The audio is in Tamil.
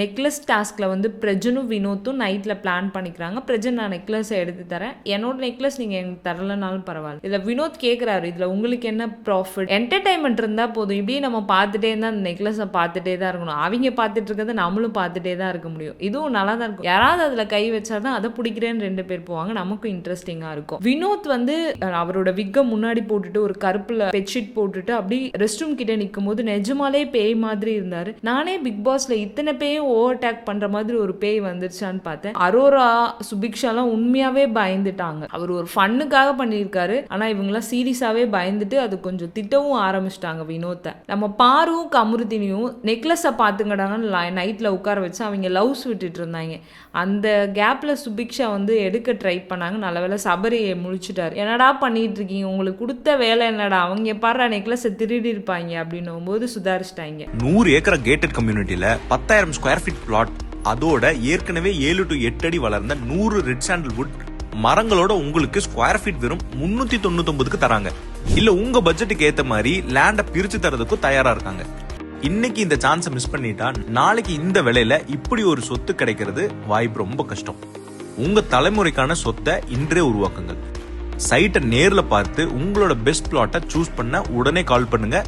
நெக்லஸ் டாஸ்கில் வந்து பிரஜனும் வினோத்தும் நைட்டில் பிளான் பண்ணிக்கிறாங்க. பிரஜன் நான் நெக்லஸை எடுத்து தரேன். என்னோட நெக்லஸ் நீங்கள் எனக்கு தரலனாலும் பரவாயில்ல. இதில் வினோத் கேட்குறாரு இதில் உங்களுக்கு என்ன ப்ராஃபிட் என்டர்டைன்மெண்ட் இருந்தால் போதும். இப்படியே நம்ம பார்த்துட்டே இருந்தால் அந்த நெக்லஸை பார்த்துட்டே தான் இருக்கணும். அவங்க பார்த்துட்டு இருக்கிறத நம்மளும் பார்த்துட்டே தான் இருக்க முடியும். இதுவும் நல்லா தான் இருக்கும். யாராவது அதில் கை வச்சா தான் அதை பிடிக்கிறேன்னு ரெண்டு பேர் போவாங்க. நமக்கும் இன்ட்ரெஸ்டிங்காக இருக்கும். வினோத் வந்து அவரோட விக்கை முன்னாடி போட்டுட்டு ஒரு கருப்பில் பெட்ஷீட் போட்டுட்டு அப்படி ரெஸ்ட் ரூம் கிட்ட நிற்கும் போது நிஜமாலே பேய் மாதிரி இருந்தார். நானே பிக் பாஸில் இத்தனை பேயும் ஓவர்டேக் பண்ணுற மாதிரி ஒரு பேய் வந்துருச்சான்னு பார்த்தேன். அரோரா சுபிக்ஷாலாம் உண்மையாகவே பயந்துட்டாங்க. அவர் ஒரு ஃபன்னுக்காக பண்ணியிருக்காரு. ஆனால் இவங்களாம் சீரியஸாகவே பயந்துட்டு அது கொஞ்சம் திட்டவும் ஆரம்பிச்சிட்டாங்க வினோத்தை. நம்ம பாரும் கமுருதினியும் நெக்லஸை பார்த்துங்கடாங்கன்னு நைட்டில் உட்கார வச்சு அவங்க லவ்ஸ் விட்டுட்டு இருந்தாங்க. அந்த கேப்பில் சுபிக்ஷா வந்து எடுக்க ட்ரை பண்ணாங்க. நல்ல வேளை சபரியை முழிச்சிட்டாரு. என்னடா பண்ணிட்டு இருக்கீங்க? உங்களுக்கு கொடுத்த வேலை என்னடா? அவங்க பாரு நெக்லஸை திருடி இருப்பாங்க அப்படின்னும் போது சுதாரிச்சிட்டாங்க. நூறு ஏக்கர் கேட்டட் கம்யூனிட்டியில பத்தாயிரம் ஸ்கொயர் ஃபீட் பிளாட் அதோட ஏற்கனவே ஏழு டு எட்டு அடி வளர்ந்த நூறு ரெட் சாண்டல்வுட் மரங்களோட உங்களுக்கு ஸ்கொயர் ஃபீட் வெறும் முன்னூத்தி தொண்ணூத்தி தராங்க. இல்ல உங்க பட்ஜெட்டுக்கு ஏத்த மாதிரி லேண்ட பிரிச்சு தரதுக்கும் தயாரா இருக்காங்க. இன்னைக்கு இந்த சான்ஸை மிஸ் பண்ணிட்டா நாளைக்கு இந்த விலையில இப்படி ஒரு சொத்து கிடைக்கிறது வாய்ப்பு ரொம்ப கஷ்டம். உங்க தலைமுறைக்கான சொத்தை இன்றே உருவாக்குங்கள். சைட்டை நேர்ல பார்த்து உங்களோட பெஸ்ட் பிளாட்டை சூஸ் பண்ண உடனே கால் பண்ணுங்க.